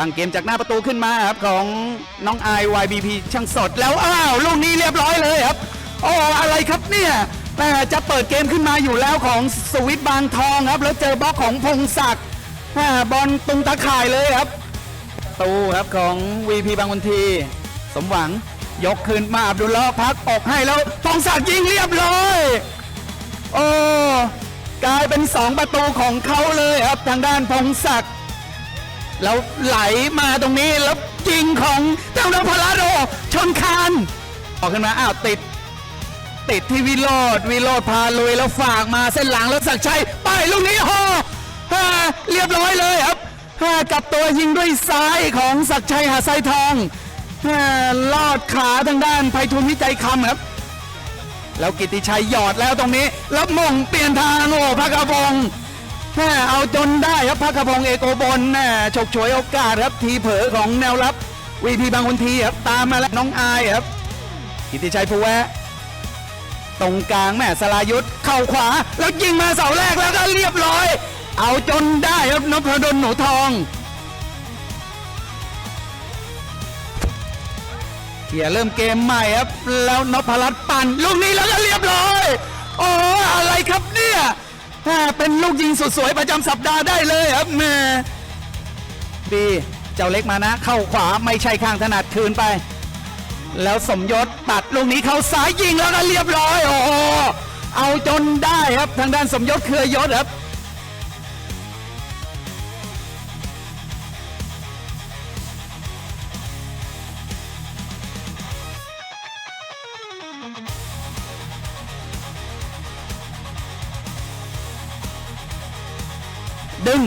ตั้งเกมจากหน้าประตูขึ้นมาครับของน้องไอ YBP ช่างสดแล้วอ้าวลูกนี้เรียบร้อยเลยครับ โอ้อะไรครับเนี่ยแม่จะเปิดเกมขึ้นมาอยู่แล้วของสวิตบางทองครับ แล้วเจอบล็อกของพงศักดิ์บอลตุงตะข่ายเลยครับ ตูครับของ VP บางวันที สมหวังยกคืนมาอับดุลลพักออกให้แล้วพงศักดิ์ยิงเรียบร้อยโอ้กลายเป็นสองประตูของเขาเลยครับทางด้านพงศักดิ์ แล้วไหลมาตรงนี้แล้วยิงของเจ้านพลาโดชนคานออกขึ้นมาอ้าวติด ติดที่วิโรดวิโรดพาลุยแล้วฝากมาเส้นหลังแล้วศักชัยไปลูกนี้ฮอฮ่าเรียบร้อยเลยครับฮ่ากับตัวยิงด้วยซ้ายของศักชัยหาไซทองฮ่าลอดขาทางด้านไพฑูรย์วิจัยคำครับ แล้วกิติชัยหยอดแล้วตรงนี้แล้วมงเปลี่ยนทางโอ้พักกระพงศ์ แม่เอาจนได้ครับพักกระพงศ์เอกโกบลแม่ฉกฉวยโอกาสครับทีเผลอของแนวรับวีพีบางคนทีครับตามมาแล้วน้องอายครับกิติชัยภูแวะตรงกลางแม่สลายุทธเข่าขวา แล้วยิงมาเสาแรกแล้วก็เรียบร้อย เอาจนได้ครับนพดลหนูทองเกียเริ่มเกมใหม่ครับ แล้วนพรัตน์ปั่นลูกนี้แล้วก็เรียบร้อย โอ้อะไรครับเนี่ย เป็นลูกยิงสุดสวยประจำสัปดาห์ได้เลยครับแม่บีเจ้าเล็กมานะ เข้าขวาไม่ใช่ข้างถนัดคืนไป แล้วสมยศตัดลูกนี้เข้าซ้ายยิงแล้วก็เรียบร้อยโอ้เอาจนได้ครับทางด้านสมยศเครือยศครับ ดึง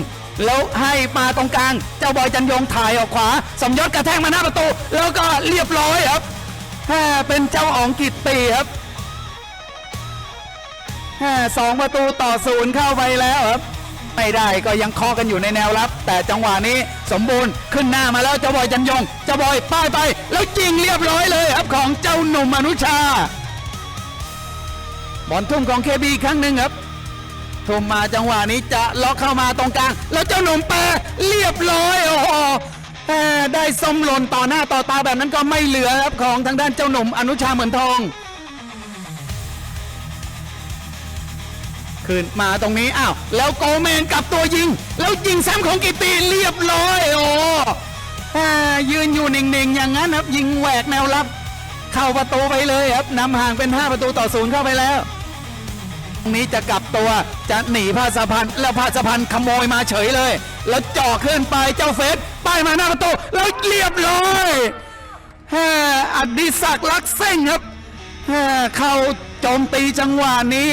แล้วให้มาตรงกลาง เจ้าบอยจันยงถ่ายออกขวา สมยศกระแทกมาหน้าประตู แล้วก็เรียบร้อยครับแเป็นเจ้าอ๋องกิตตีครับแสองประตูต่อศูนย์เข้าไปแล้วครับไม่ได้ก็ยังเคอกันอยู่ในแนวรับ แต่จังหวะนี้สมบูรณ์ขึ้นหน้ามาแล้วเจ้าบอยจันยงเจ้าบอยป้ายไป แล้วยิงเรียบร้อยเลยครับของเจ้าหนุ่มอนุชาบอลทุ่มของเคบีครั้งหนึ่งครับ ทุ่มมาจังหวะนี้จะล็อกเข้ามาตรงกลาง แล้วเจ้าหนุ่มแปรเรียบร้อยโอ้โหแหม่ได้ส้มหล่นต่อหน้าต่อตาแบบนั้นก็ไม่เหลือครับของทางด้านเจ้าหนุ่มอนุชาเหมือนทองขึ้นมาตรงนี้อ้าวแล้วโกเมนกับตัวยิง แล้วยิงซ้ำของกิติเรียบร้อยโอ้แหม่ยืนอยู่เน่งๆอย่างนั้นครับยิงแหวกแนวรับ เข้าประตูไปเลยครับนำห่างเป็น 5 ประตูต่อศูนย์เข้าไปแล้ว นี้จะกลับตัวจะหนีพาสะพันธ์แล้วพาสะพันธ์ขโมยมาเฉยเลย แล้วจ่อขึ้นไปเจ้าเฟสป้ายมาหน้าประตูแล้วเรียบร้อยแฮ่อดิศักดิ์ลักเส้งครับแฮ่เข้าโจมตีจังหวะนี้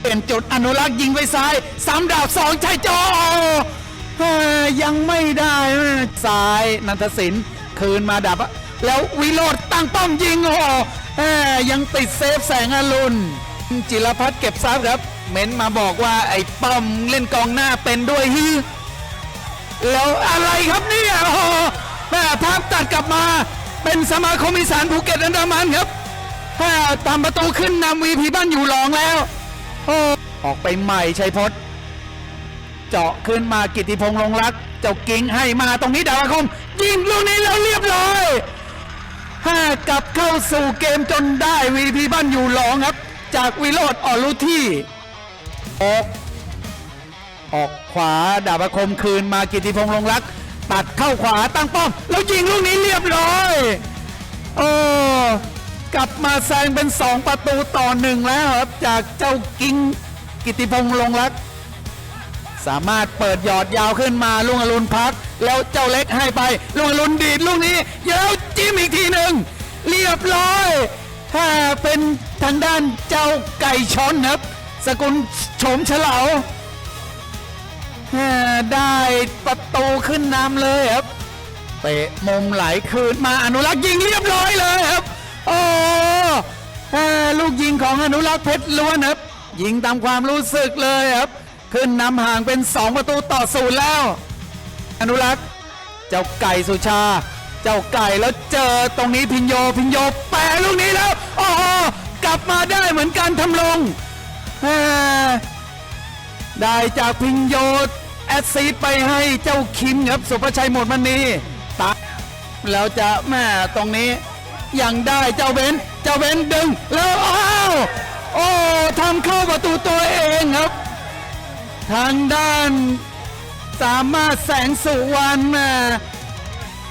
เปลี่ยนจุดอนุรักษ์ยิงไปซ้ายสามดาวสองชัยจอแฮ่ยังไม่ได้ซ้ายนันทศิลป์คืนมาดับ แล้ววิโรดตั้งป้อมยิงโอ้โหแฮ่ยังติดเซฟแสงอรุณจิรพัฒน์เก็บซับครับเม้นมาบอกว่าไอ้ป้อมเล่นกองหน้าเป็นด้วยฮีแล้วอะไรครับเนี่ยโอ้โหแม่ภาพตัดกลับมาเป็นสมาคมอีสานภูเก็ตอันดามันครับแม่ตามประตูขึ้นนำวีพีบ้านอยู่หลองแล้วโอ้ออกไปใหม่ชัยพจน์เจาะขึ้นมากิติพงษ์ลงรัก เจ้ากิ่งให้มาตรงนี้ดาวคมยิงลูกนี้แล้วเรียบร้อย ห้ากลับเข้าสู่เกมจนได้วีพีบ้านอยู่หลองครับ จากวิโรดอ่อนรุที่ออกออกขวาดาบคมคืนมากิติพงษ์ลงรัก ตัดเข้าขวาตั้งป้อม แล้วยิงลูกนี้เรียบร้อยโอ้กลับมาแซงเป็น 2 ประตูต่อหนึ่งแล้วครับ จากเจ้ากิงกิติพงษ์ลงรัก สามารถเปิดหยอดยาวขึ้นมาลุงอรุณพัก แล้วเจ้าเล็กให้ไปลุงอรุณดีดลูกนี้เย้วจิ้มอีกทีหนึ่งเรียบร้อยถ้าเป็นทางด้านเจ้าไก่ชนครับ สกุลโฉมเฉลาได้ประตูขึ้นนำเลยครับเตะมุมไหลคืนมาอนุรักษ์ยิงเรียบร้อยเลยครับโอ้ลูกยิงของอนุรักษ์เพชรล้วนครับยิงตามความรู้สึกเลยครับ ขึ้นนำห่างเป็น 2 ประตูต่อศูนย์แล้ว อนุรักษ์ เจ้าไก่สุชา เจ้าไก่แล้วเจอตรงนี้พินโยพินโยแปรลูกนี้แล้วโอ้โหกลับมาได้เหมือนกันทำลงได้จากพิงโยแอดซีไปให้เจ้าคิมครับสุภชัยหมดมณีตาแล้วจะแม่ตรงนี้ยังได้เจ้าเบนเจ้าเบนดึงแล้วอ้าวโอ้ทำเข้าประตูตัวเองครับ ทางด้านสามารถแสงสุวรรณ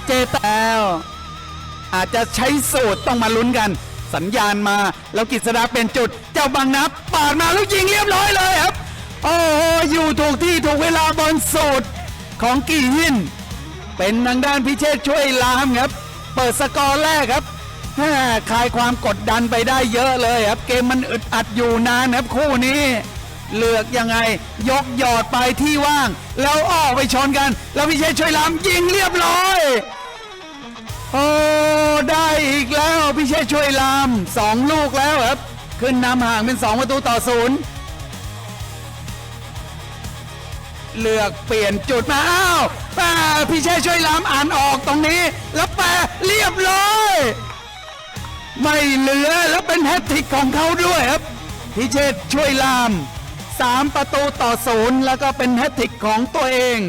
เจแตวอาจจะใช้สูตรต้องมาลุ้นกัน สัญญาณมา แล้วกิษดาเป็นจุด เจ้าบางนับปาดมาแล้วยิงเรียบร้อยเลยครับ โอ้โหอยู่ถูกที่ถูกเวลาบอลสูตรของกี่หิน เป็นทางด้านพิเชษช่วยลามครับ เปิดสกอร์แรกครับคลายความกดดันไปได้เยอะเลยครับ เกมมันอึดอัดอยู่นานครับคู่นี้ เลือกยังไง ยกหยอดไปที่ว่าง แล้วออกไปชนกัน แล้วพิเชษช่วยล้ำยิงเรียบร้อย โอ้ ได้อีกแล้วพิเชษช่วยล้ำสองลูกแล้วครับ ขึ้นนำห่างเป็นสองประตูต่อศูนย์เลือกเปลี่ยนจุดมาอ้าวแปพิเชษช่วยล้ำอ่านออกตรงนี้ แล้วแปเรียบร้อยไม่เหลือแล้วเป็นแฮตติกของเขาด้วยครับพิเชษช่วยล้ำ 3 ประตูต่อศูนย์แล้วก็เป็นแฮตติกของตัวเอง